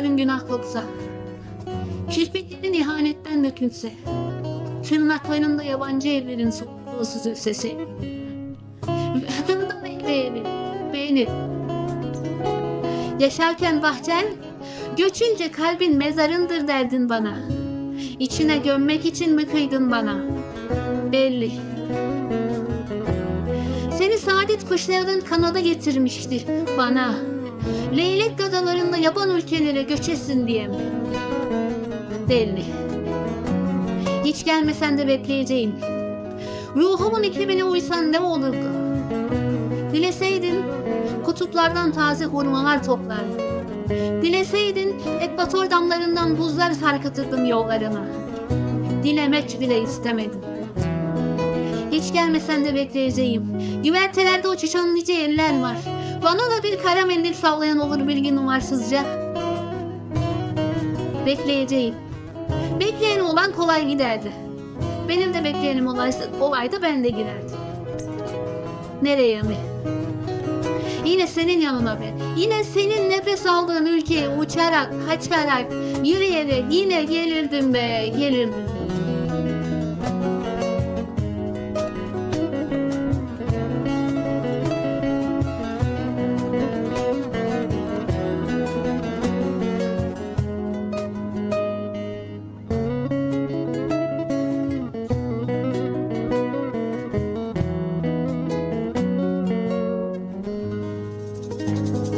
Saçların günah koksa, kirpiklerin ihanetten dökülse, tırnaklarında yabancı ellerin soluğu süzülse Yakından ekleyelim beni. Yaşarken bahçen, göçünce kalbin mezarındır derdin bana. İçine gömmek için mi kıydın bana? Belli. Seni saadet kuşlarının kanada getirmişti bana. Leylek yaban ülkelere göçesin diye mi? Belli. Hiç gelmesen de bekleyeceğim. Ruhumun iklimine uysan ne olurdu? Dileseydin kutuplardan taze hurmalar toplardım. Dileseydin ekvator damlarından buzlar sarkıtırdım yollarına. Dilemek bile istemedim. Hiç gelmesen de bekleyeceğim. Güvertelerde uçuşan nice eller var. Bana da bir kara mendil sallayan olur bir gün. Bekleyeceğim. Bekleyen olan kolay giderdi. Benim de bekleyenim olaysa olayda ben de girerdim. Nereye mi? Yine senin yanına be. Yine senin nefes aldığın ülkeye uçarak, kaçarak, yürüyerek yine gelirdim be, gelirdim. Bye.